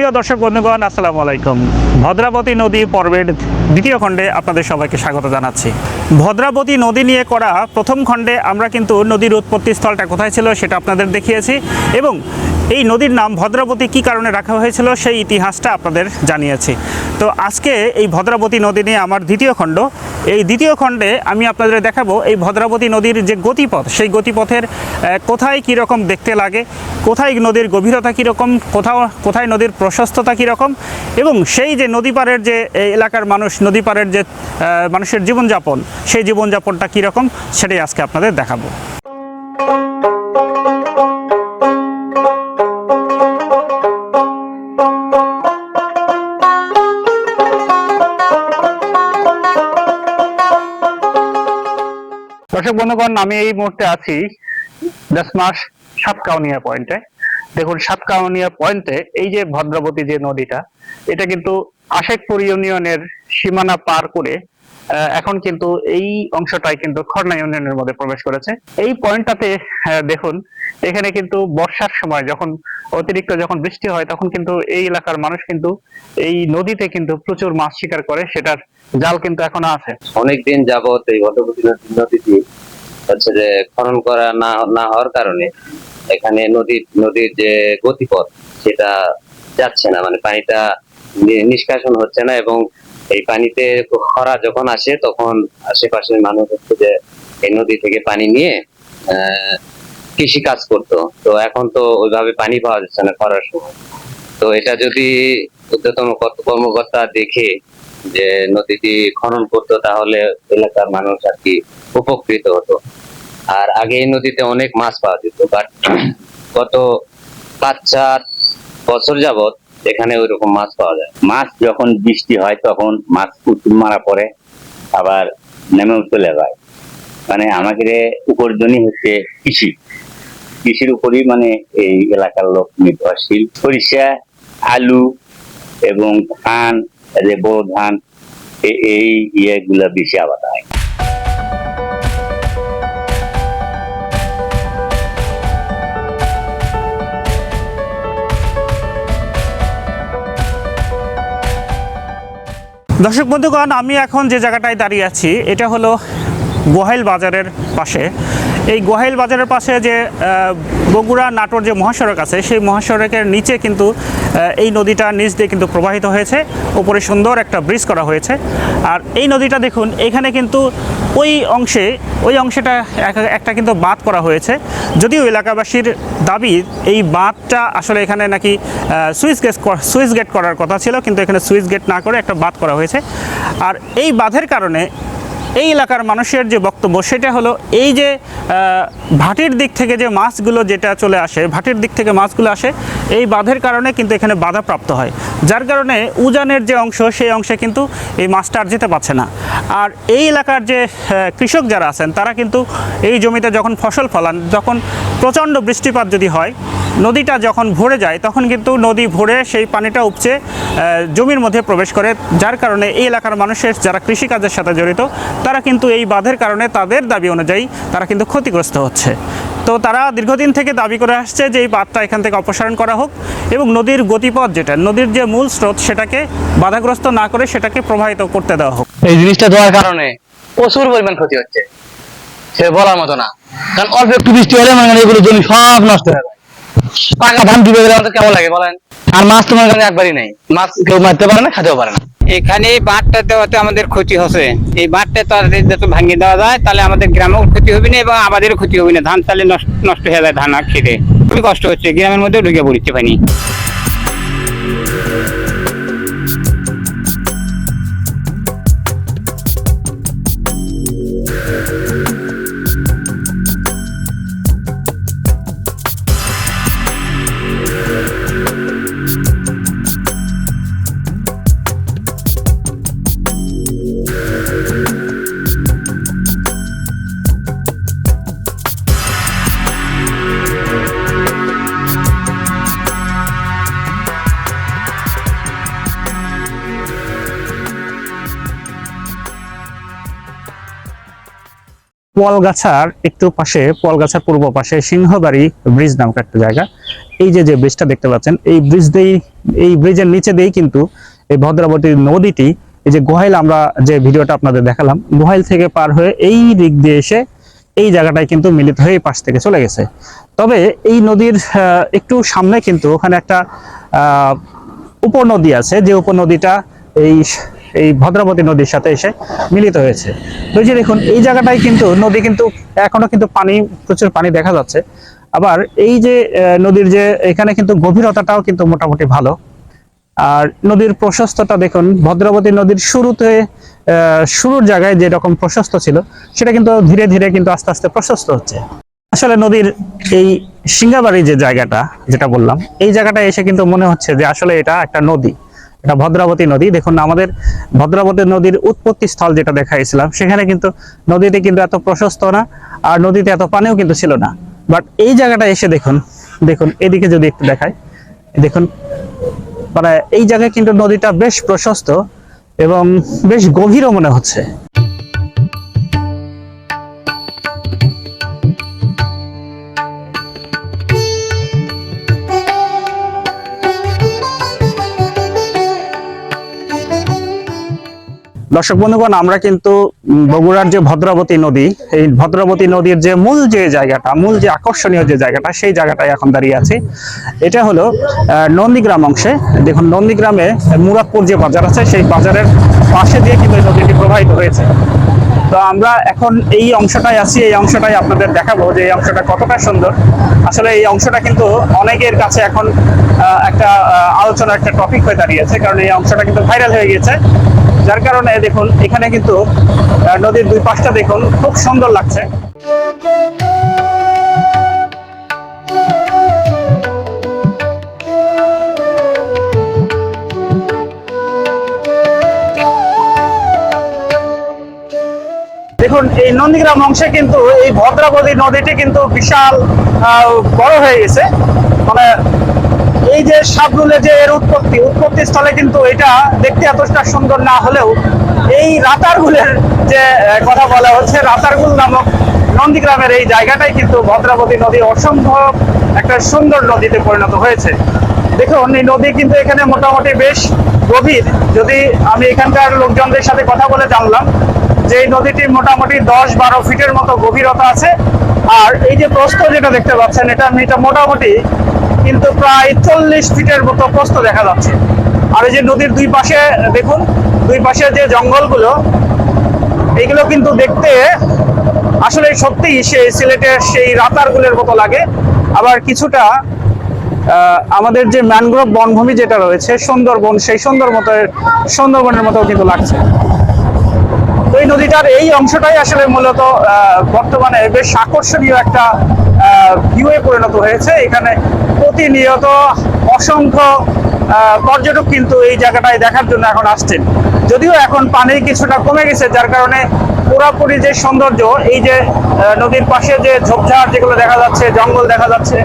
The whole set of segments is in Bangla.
প্রিয় দর্শক বন্ধুগণ, আসসালামু আলাইকুম। ভদ্রাবতী নদী পর্বের দ্বিতীয় খণ্ডে আপনাদের সবাইকে স্বাগত জানাচ্ছি। ভদ্রাবতী নদী নিয়ে করা প্রথম খণ্ডে আমরা কিন্তু নদীর উৎপত্তি স্থলটা কোথায় ছিল সেটা আপনাদের দেখিয়েছি এবং এই নদীর নাম ভদ্রাবতী কী কারণে রাখা হয়েছিল সেই ইতিহাসটা আপনাদের জানিয়েছি। তো আজকে এই ভদ্রাবতী নদী নিয়ে আমার দ্বিতীয় খণ্ড। এই দ্বিতীয় খণ্ডে আমি আপনাদের দেখাবো এই ভদ্রাবতী নদীর যে গতিপথ, সেই গতিপথের কোথায় কীরকম দেখতে লাগে, কোথায় নদীর গভীরতা কীরকম, কোথাও, কোথায় নদীর প্রশস্ততা কীরকম এবং সেই যে নদী পাড়ের যে এলাকার মানুষ, নদী পাড়ের যে মানুষের জীবনযাপন, সেই জীবনযাপনটা কীরকম, সেটাই আজকে আপনাদের দেখাবো। দর্শক বন্ধুগণ, আমি এই মুহূর্তে আছি দশমাস সাতকাউনিয়া পয়েন্টে। দেখুন, সাতকাউনিয়া পয়েন্টে এই যে ভদ্রাবতী যে নদীটা, এটা কিন্তু আশেকপুর ইউনিয়নের সীমানা পার করে এখন কিন্তু এই অংশটাই কিন্তু খড়না ইউনিয়নের মধ্যে প্রবেশ করেছে। এই পয়েন্টটাতে দেখুন, এখানে কিন্তু বর্ষার সময় যখন অতিরিক্ত যখন বৃষ্টি হয়, তখন কিন্তু এই এলাকার মানুষ কিন্তু এই নদীতে কিন্তু প্রচুর মাছ শিকার করে, সেটার জাল কিন্তু এখনও আছে। অনেকদিন যাবত এই ভদ্রবতী নদী- নদীটি হচ্ছে যে খনন করা না না হওয়ার কারণে এখানে নদীর নদীর যে গতিপথ, সেটা যাচ্ছে না মানে পানিটা নিষ্কাশন হচ্ছে না এবং এই পানিতে খরা যখন আসে, তখন আশেপাশের মানুষ হচ্ছে যে এই নদী থেকে পানি নিয়ে কৃষি কাজ করতো। তো এখন তো ওইভাবে পানি পাওয়া যাচ্ছে না খরার সময়। তো এটা যদি কর্ত- কর্মকর্তা দেখে যে নদীটি খনন করতো, তাহলে এলাকার মানুষ আর কি উপকৃত হতো। আর আগে এই নদীতে অনেক মাছ পাওয়া যেত বাট গত পাঁচ চার বছর যাবত এখানে ওই রকম মাছ পাওয়া যায়। মাছ যখন বৃষ্টি হয়, তখন মাছ উত্তুল মারা পড়ে, আবার নেমেও চলে যায়। মানে আমাদের উপার্জনই হচ্ছে কৃষি। কৃষির উপরই মানে এই এলাকার লোক নির্ভরশীল। সরিষা, আলু এবং ধান বড় ধান এই ইয়েগুলা বেশি আবাদ হয়। দর্শক বন্ধুগণ, আমি এখন যে জায়গাটায় দাঁড়িয়ে আছি, এটা হলো গোহাইল বাজারের পাশে। এই গোহাইল বাজারের পাশে যে বগুড়া নাটোর যে মহাসড়ক আছে, সেই মহাসড়কের নিচে কিন্তু এই নদীটা নিচ দিয়ে কিন্তু প্রবাহিত হয়েছে। ওপরে সুন্দর একটা ব্রিজ করা হয়েছে। আর এই নদীটা দেখুন, এখানে কিন্তু ওই অংশে, ওই অংশটা এক- একটা কিন্তু বাদ করা হয়েছে। যদিও এলাকাবাসীর দাবি, এই বাঁধটা আসলে এখানে নাকি সুইচ গেট সুইচ গেট করার কথা ছিল, কিন্তু এখানে সুইচ গেট না করে একটা বাদ করা হয়েছে। আর এই বাঁধের কারণে এই এলাকার মানুষের যে বক্তব্য, সেটা হলো এই যে ভাটির দিক থেকে যে মাছগুলো যেটা চলে আসে, ভাটির দিক থেকে মাছগুলো আসে, এই বাঁধের কারণে কিন্তু এখানে বাধা প্রাপ্ত হয়। যার কারণে উজানের যে অংশ, সেই অংশে কিন্তু এই মাছটা আর যেতে পারছে না। আর এই এলাকার যে কৃষক যারা আছেন, তারা কিন্তু এই জমিতে যখন ফসল ফলান, যখন প্রচণ্ড বৃষ্টিপাত যদি হয় নদীটা যখন ভরে যায়, তখন কিন্তু নদী ভরে সেই পানিটা উপচে জমির মধ্যে প্রবেশ করে। যার কারণে এই এলাকার মানুষের যারা কৃষিকাজের সাথে জড়িত, তারা কিন্তু এই বাঁধের কারণে তাদের দাবি অনুযায়ী তারা কিন্তু ক্ষতিগ্রস্ত হচ্ছে। তো তারা দীর্ঘদিন থেকে দাবি করে আসছে যে এই বাঁধটা এখান থেকে অপসারণ করা হোক এবং নদীর গতিপথ যেটা, নদীর যে মূল স্রোত সেটাকে বাধাগ্রস্ত না করে সেটাকে প্রবাহিত করতে দেওয়া হোক। এই জিনিসটা দেওয়ার কারণে প্রচুর পরিমাণ ক্ষতি হচ্ছে। সে বলার মতো না। কারণ অল্প একটু বৃষ্টি হলে মানে এগুলো জমি সব নষ্ট হয়ে যায় পাকা ধান ডুবে গেলে আমাদের কেমন লাগে বলেন? আর মাছ তোমার কাছে একবারই নাই। মাছ কেউ মারতে পারে না, খেতেও পারে না। এখানে এই বাঁধটা দেওয়াতে আমাদের ক্ষতি হচ্ছে। এই বাঁধটা যত ভাঙিয়ে দেওয়া যায়, তাহলে আমাদের গ্রামেও ক্ষতি হবে না এবং আমাদেরও ক্ষতি হবে না। ধান তাহলে নষ্ট হয়ে যায় ধান আর খেতে। খুবই কষ্ট হচ্ছে, গ্রামের মধ্যে ঢুকে পড়ছে পানি পোয়ালগাছার একটু পাশে, পোয়ালগাছার পূর্ব পাশে সিংহবাড়ি ব্রিজ নামক একটা জায়গা। এই যে যে ব্রিজটা দেখতে পাচ্ছেন, এই ব্রিজ দিয়েই, এই ব্রিজের নিচে দিয়েই কিন্তু এই ভদ্রাবতী নদীটি, এই যে গোহাইল আমরা যে ভিডিওটা আপনাদের দেখালাম, গোহাইল থেকে পার হয়ে এই দিক দিয়ে এসে এই জায়গাটায় কিন্তু মিলিত হয়ে পাশ থেকে চলে গেছে। তবে এই নদীর একটু সামনে কিন্তু ওখানে একটা উপনদী আছে, যে উপনদীটা এই এই ভদ্রাবতী নদীর সাথে এসে মিলিত হয়েছে। তো যে দেখুন, এই জায়গাটায় কিন্তু নদী কিন্তু এখনও কিন্তু পানি, প্রচুর পানি দেখা যাচ্ছে। আবার এই যে নদীর যে, এখানে কিন্তু গভীরতাটাও কিন্তু মোটামুটি ভালো। আর নদীর প্রশস্ততা দেখুন ভদ্রাবতী নদীর শুরুতে শুরুর জায়গায় যেরকম প্রশস্ত ছিল, সেটা কিন্তু ধীরে ধীরে কিন্তু আস্তে আস্তে প্রশস্ত হচ্ছে। আসলে নদীর এই সিঙ্গাবাড়ি যে জায়গাটা, যেটা বললাম, এই জায়গাটা এসে কিন্তু মনে হচ্ছে যে আসলে এটা একটা নদী। এটা ভদ্রাবতী নদী। দেখুন আমাদের ভদ্রাবতী নদীর উৎপত্তি স্থল যেটা দেখাইছিলাম, সেখানে কিন্তু নদীতে কিন্তু এত প্রশস্ত না, আর নদীতে এত পানিও কিন্তু ছিল না। বাট এই জায়গাটা এসে দেখুন দেখুন, এদিকে যদি একটু দেখাই, দেখুন মানে এই জায়গায় কিন্তু নদীটা বেশ প্রশস্ত এবং বেশ গভীরও মনে হচ্ছে। দর্শক বন্ধুগণ, আমরা কিন্তু বগুড়ার যে ভদ্রাবতী নদী, এই ভদ্রাবতী নদীর যে মূল যে জায়গাটা, মূল যে আকর্ষণীয় যে জায়গাটা, সেই জায়গাটায় এখন দাঁড়িয়ে আছে। এটা হলো নন্দীগ্রাম অংশে। দেখুন, নন্দীগ্রামে মুরাদপুর যে বাজার আছে, সেই বাজারের পাশে দিয়ে কিন্তু এই নদীটি প্রবাহিত হয়েছে। তো আমরা এখন এই অংশটাই আছি, এই অংশটাই আপনাদের দেখাবো যে এই অংশটা কতটা সুন্দর। আসলে এই অংশটা কিন্তু অনেকের কাছে এখন একটা আলোচনা একটা টপিক হয়ে দাঁড়িয়েছে, কারণ এই অংশটা কিন্তু ভাইরাল হয়ে গিয়েছে। যার কারণে দেখুন, এখানে কিন্তু নদীর দুই পাশটা দেখুন, খুব সুন্দর লাগছে। দেখুন, এই নন্দীগ্রাম অংশে কিন্তু এই ভদ্রাবতী নদীটি কিন্তু বিশাল বড় হয়ে গেছে। মানে এই যে সাবরুলে যে এর উৎপত্তি উৎপত্তি স্থলে কিন্তু এটা দেখতে এতটা সুন্দর না হলেও এই রাতারগুলের যে কথা বলা হচ্ছে, রাতারগুল নামক নন্দীগ্রামের এই জায়গাটাই কিন্তু ভদ্রাবতী নদী অসম্ভব একটা সুন্দর নদীতে পরিণত হয়েছে। দেখুন, এই নদী কিন্তু এখানে মোটামুটি বেশ গভীর। যদি আমি এখানকার লোকজনদের সাথে কথা বলে জানলাম যে নদীটি মোটামুটি দশ বারো ফিটের মতো গভীরতা আছে। আর এই যে প্রস্থ যেটা দেখতে পাচ্ছেন, এটা এটা মোটামুটি কিন্তু প্রায় চল্লিশ ফিটের মতো প্রস্থ দেখা যাচ্ছে। আর এই যে নদীর দুই পাশে, দেখুন, দুই পাশে যে জঙ্গলগুলো এগুলো কিন্তু দেখতে আসলে সত্যিই সেই সিলেটের সেই রাতারগুলের মতো লাগে। আবার কিছুটা আমাদের যে ম্যানগ্রোভ বনভূমি যেটা রয়েছে, সুন্দরবন, সেই সুন্দর মতো, সুন্দরবনের মতো কিন্তু লাগছে। এই নদীটার এই অংশটাই আসলে মূলত বর্তমানে বেশ আকর্ষণীয় একটা ভিউয়ে পরিণত হয়েছে। এখানে প্রতিনিয়ত অসংখ্য পর্যটক কিন্তু এই জায়গাটায় দেখার জন্য এখন আসছেন। যদিও এখন পানি কিছুটা কমে গেছে, যার কারণে পুরাপুরি যে সৌন্দর্য, এই যে নদীর পাশে যে ঝোপঝাড় যেগুলো দেখা যাচ্ছে, জঙ্গল দেখা যাচ্ছে,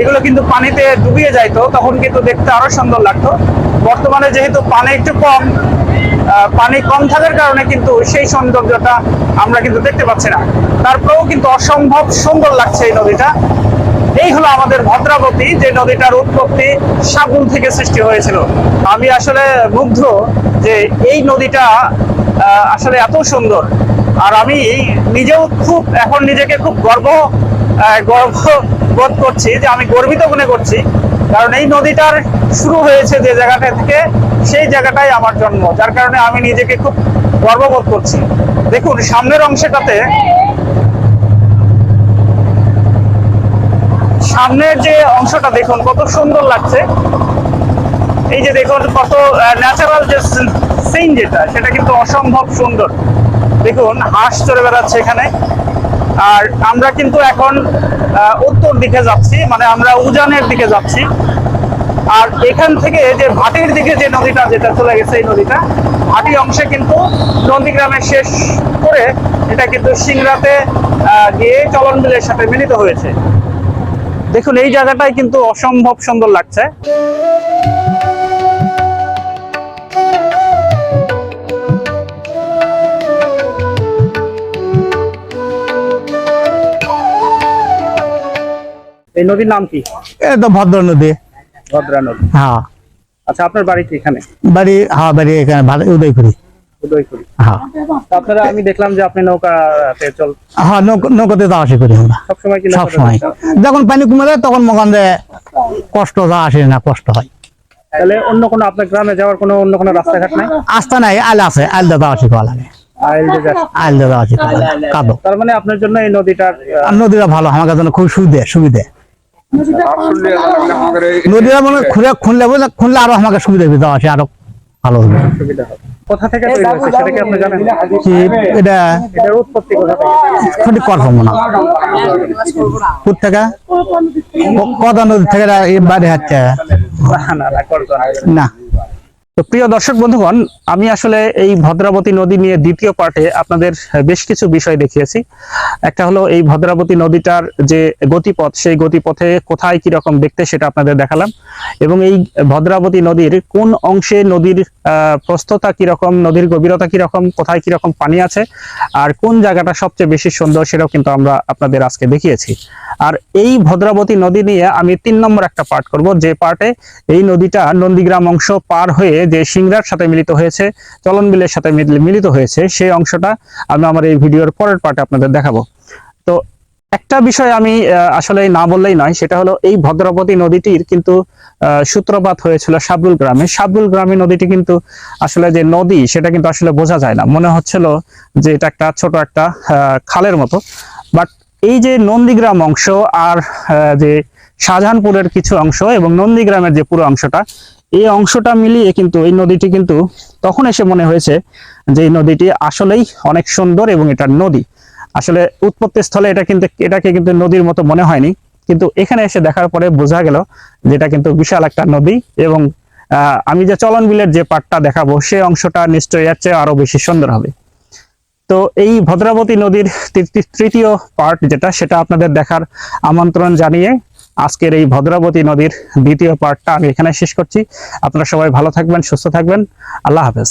এগুলো কিন্তু পানিতে ডুবিয়ে যাইতো তখন কিন্তু দেখতে আরও সুন্দর লাগতো। বর্তমানে যেহেতু পানি একটু কম পানি কম থাকার কারণে কিন্তু সেই সৌন্দর্যটা আমরা কিন্তু দেখতে পাচ্ছি না। তারপরেও কিন্তু অসম্ভব সুন্দর লাগছে এই নদীটা। এই হলো আমাদের ভদ্রাবতী, যে নদীটার উৎপত্তি সাগুল থেকে সৃষ্টি হয়েছিল। আমি আসলে মুগ্ধ যে এই নদীটা আসলে এত সুন্দর। আর আমি নিজেও খুব, এখন নিজেকে খুব গর্ব গর্ব বোধ করছি যে আমি গর্বিত মনে করছি। কারণ এই নদীটার শুরু হয়েছে যে জায়গাটা থেকে, সেই জায়গাটাই আমার জন্ম, যার কারণে আমি নিজেকে খুব গর্ববোধ করছি। দেখুন, সামনের অংশটাতে সামনের যে অংশটা দেখুন, কত সুন্দর লাগছে। এই যে দেখুন, কত ন্যাচারাল যে সিন যেটা, সেটা কিন্তু অসম্ভব সুন্দর। দেখুন, হাঁস চড়ে বেড়াচ্ছে এখানে। আর আমরা কিন্তু এখন উত্তর দিকে যাচ্ছি মানে আমরা উজানের দিকে যাচ্ছি। আর এখান থেকে যে ভাটির দিকে যে নদীটা যেটা চলে গেছে এই নদীটা, ভাটি অংশে কিন্তু নন্দীগ্রামে শেষ করে এটা কিন্তু সিংরাতে গিয়ে চলন বিলের সাথে মিলিত হয়েছে। দেখুন, এই জায়গাটাই কিন্তু অসম্ভব সুন্দর লাগছে। এই নদীর নাম কি? তো ভদ্র নদী। ভদ্রা হ্যাঁ। আচ্ছা আপনার বাড়ি কি এখানে? বাড়ি হ্যাঁ বাড়ি এখানে উদয়পুরি। উদয়পুরি। হ্যাঁ। আপনারা আমি দেখলাম যে আপনি নৌকাতে চল হ্যাঁ নৌকাতে যাওয়া আসি করি আমরা। সবসময় কি সব নৌকাতে সময় যান? যখন পানি কমে যায় তখন মকান কষ্ট যা আসে না কষ্ট হয়। তাহলে অন্য কোনো আপনার গ্রামে যাওয়ার কোনো অন্য কোনো রাস্তাঘাট নাই? আস্তা নাই আল আছে আল আইল কাদো। তার মানে আপনার জন্য এই নদীটার নদীটা ভালো আমার জন্য খুব সুবিধে সুবিধে। নদীটা মানে খুলে খুললে বুঝলে খুললে আরও আমাকে সুবিধা হবে আসে আরও ভালো হবে। সুবিধা কোথা থেকে তৈরি হয়েছে সেটা কি আপনি জানেন? কি এটা এটার উৎপত্তি কোথা থেকে? সঠিক কনফার্ম না। কোথ থেকে? কদা নদী থেকে হচ্ছে না। তো প্রিয় দর্শক বন্ধুগণ, আমি আসলে এই ভদ্রাবতী নদী নিয়ে দ্বিতীয় পার্টে আপনাদের বেশ কিছু বিষয় দেখিয়েছি। একটা হলো এই ভদ্রাবতী নদীটার যে গতিপথ, সেই গতিপথে কোথায় কি রকম দেখতে সেটা আপনাদের দেখালাম এবং এই ভদ্রাবতী নদীর কোন অংশে নদীর প্রস্থতা কীরকম নদীর গভীরতা কীরকম কোথায় কীরকম পানি আছে আর কোন জায়গাটা সবচেয়ে বেশি সুন্দর সেটাও কিন্তু আমরা আপনাদের আজকে দেখিয়েছি। আর এই ভদ্রাবতী নদী নিয়ে আমি তিন নম্বর একটা পার্ট করব, যে পার্টে এই নদীটা নন্দীগ্রাম অংশ পার হয়ে যে সিংড়ার সাথে মিলিত হয়েছে, চলন বিলের সাথে মিলিত হয়েছে, সেই অংশটা আমি আমার এই ভিডিওর পরের পার্টে আপনাদের দেখাবো। তো একটা বিষয় আমি আসলে না বললেই নয়, সেটা হলো এই ভদ্রাবতী নদীটির কিন্তু সূত্রপাত হয়েছিল সাবরুল গ্রামে। সাবরুল গ্রামে নদীটি কিন্তু আসলে যে নদী, সেটা কিন্তু আসলে বোঝা যায় না। মনে হচ্ছিল যে এটা একটা ছোট একটা খালের মতো। বাট এই যে নন্দীগ্রাম অংশ আর যে শাহজাহানপুরের কিছু অংশ এবং নন্দীগ্রামের যে পুরো অংশটা এই অংশটা মিলিয়ে কিন্তু, এই নদীটি কিন্তু তখন এসে মনে হয়েছে যে এই নদীটি আসলেই অনেক সুন্দর এবং এটা নদী। আসলে উৎপত্তি স্থলে এটা কিন্তু, এটাকে কিন্তু নদীর মতো মনে হয়নি। কিন্তু এখানে এসে দেখার পরে বোঝা গেল যে এটা কিন্তু বিশাল একটা নদী এবং আমি যে চলন বিলের যে পাটটা দেখাবো সেই অংশটা নিশ্চয়ই এর চেয়ে আরও বেশি সুন্দর হবে। তো এই ভদ্রাবতী নদীর তৃতীয় পার্ট যেটা, সেটা আপনাদের দেখার আমন্ত্রণ জানিয়ে আজকের এই ভদ্রাবতী নদীর দ্বিতীয় পার্টটা আমি এখানে শেষ করছি। আপনারা সবাই ভালো থাকবেন, সুস্থ থাকবেন। আল্লাহ হাফেজ।